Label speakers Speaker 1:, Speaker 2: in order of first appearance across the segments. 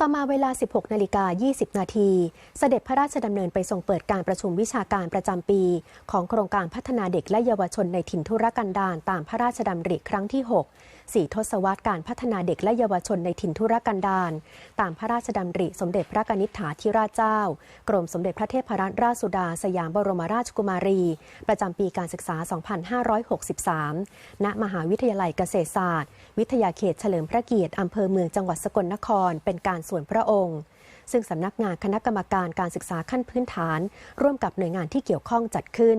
Speaker 1: ต่อมาเวลา 16 นาฬิกา 20 นาที เสด็จพระราชดำเนินไปทรงเปิดการประชุมวิชาการประจำปี ของโครงการพัฒนาเด็กและเยาวชนในถิ่นทุรกันดารตามพระราชดำริครั้งที่ 6 สี่ทศวรรษการพัฒนาเด็กและเยาวชนในถิ่นทุรกันดารตามพระราชดำริสมเด็จพระกนิษฐาธิราชเจ้า กรมสมเด็จพระเทพรัตนราชสุดา สยามบรมราชกุมารี ประจำปีการศึกษา 2563 ณ มหาวิทยาลัยเกษตรศาสตร์ วิทยาเขตเฉลิมพระเกียรติอำเภอเมืองจังหวัดสกลนคร เป็นการส่วนพระองค์ซึ่งสำนักงานคณะกรรมการการศึกษาขั้นพื้นฐาน ร่วมกับหน่วยงานที่เกี่ยวข้องจัดขึ้น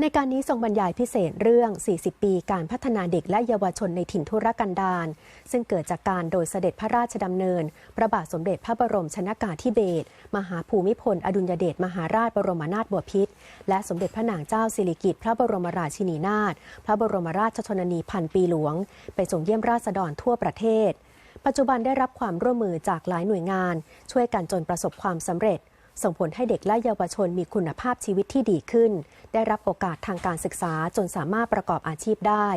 Speaker 1: ในการนี้ทรงบรรยายพิเศษเรื่อง 40 ปีการพัฒนาเด็กและเยาวชนในถิ่นทุรกันดารซึ่งเกิดจากการโดยเสด็จพระราชดำเนิน พระบาทสมเด็จพระบรมชนากาธิเบศรมหาภูมิพล อดุลยเดชมหาราชบรมนาถบพิตรและสมเด็จพระนางเจ้าสิริกิติ์พระบรมราชินีนาถพระบรมราชชนนีพันปีหลวง ไปส่งเยี่ยมราษฎรทั่วประเทศ ปัจจุบันได้รับความร่วมมือจากหลายหน่วยงาน ช่วยกันจนประสบความสำเร็จ ส่งผลให้เด็กและเยาวชนมีคุณภาพชีวิตที่ดีขึ้น ได้รับโอกาสทางการศึกษาจนสามารถประกอบอาชีพได้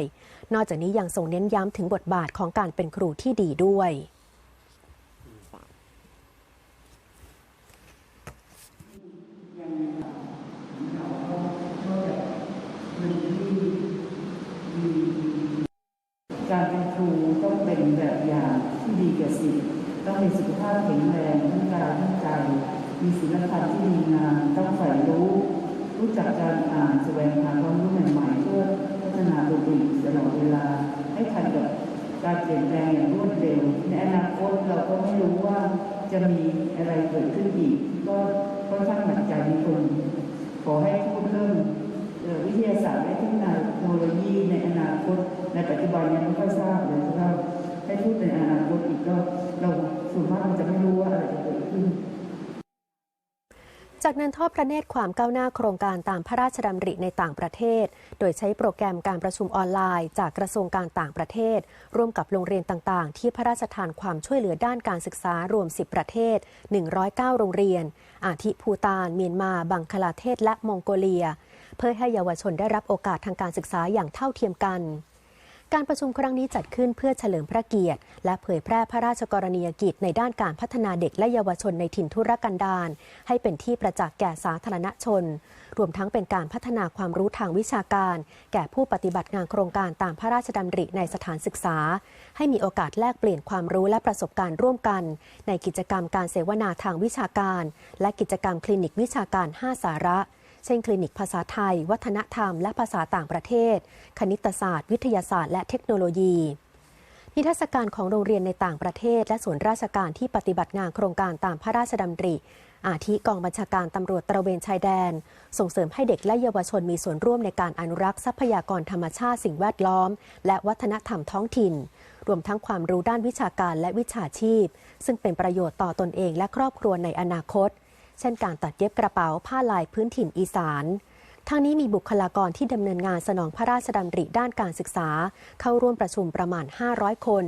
Speaker 1: นอกจากนี้ยังทรงเน้นย้ำถึงบทบาทของการเป็นครูที่ดีด้วย
Speaker 2: การเป็นครูต้องเป็นแบบอย่างที่ดีแก่ศิษย์ต้องมีสุขภาพแข็งแรงทั้งกายทั้งใจ มีศีลธรรมที่ดีงามต้องใฝ่ รู้ รู้จักการอ่านแสวงหาความรู้ใหม่ๆเพื่อพัฒนาตัวเองตลอดเวลาให้ทันกับการเปลี่ยนแปลงอย่างรวดเร็ว ในอนาคตเราก็ไม่รู้ว่าจะมีอะไรเกิดขึ้นอีก ก็ค่อนข้างหนักใจในคนขอให้พูดเรื่องวิทยาศาสตร์และเทคโนโลยีในอนาคต ในปัจจุบันยังไม่ค่อยทราบเลยครับให้พูดในอนาคตอีกก็เราส่วนมากเราจะไม่รู้ว่าอะไรจะเกิดขึ้น
Speaker 1: จากนั้นทอดพระเนตรความก้าวหน้าโครงการตามพระราชดำริในต่างประเทศ โดยใช้โปรแกรมการประชุมออนไลน์ จากกระทรวงการต่างประเทศ ร่วมกับโรงเรียนต่างๆ ที่พระราชทานความช่วยเหลือด้านการศึกษารวม 10 ประเทศ 109 โรงเรียน อาทิภูตาน เมียนมา บังคลาเทศ และมองโกเลีย เพื่อให้เยาวชนได้รับโอกาสทางการศึกษาอย่างเท่าเทียมกัน การประชุมครั้งนี้จัดขึ้นเพื่อเฉลิมพระเกียรติ และเผยแพร่พระราชกรณียกิจในด้านการพัฒนาเด็กและเยาวชนในถิ่นทุรกันดารให้เป็นที่ประจักษ์แก่สาธารณชน รวมทั้งเป็นการพัฒนาความรู้ทางวิชาการ แก่ผู้ปฏิบัติงานโครงการตามพระราชดำริในสถานศึกษา ให้มีโอกาสแลกเปลี่ยนความรู้และประสบการณ์ร่วมกัน ในกิจกรรมการเสวนาทางวิชาการ และกิจกรรมคลินิกวิชาการ 5 สาระ เช่น คลินิกภาษาไทย วัฒนธรรม และภาษาต่างประเทศ คณิตศาสตร์ วิทยาศาสตร์ และเทคโนโลยี นิทรรศการของโรงเรียนในต่างประเทศ และส่วนราชการที่ปฏิบัติงานโครงการตามพระราชดำริ อาทิกองบัญชาการตำรวจตระเวนชายแดน ส่งเสริมให้เด็กและเยาวชนมีส่วนร่วมในการอนุรักษ์ทรัพยากรธรรมชาติสิ่งแวดล้อม และวัฒนธรรมท้องถิ่นรวมทั้งความรู้ด้านวิชาการและวิชาชีพ ซึ่งเป็นประโยชน์ต่อตนเองและครอบครัวในอนาคต เช่นการตัดเย็บกระเป๋าผ้าลายพื้นถิ่นอีสานทั้งนี้มีบุคลากรที่ดำเนินงานสนองพระราชดำริด้านการศึกษา เข้าร่วมประชุมประมาณ 500 คน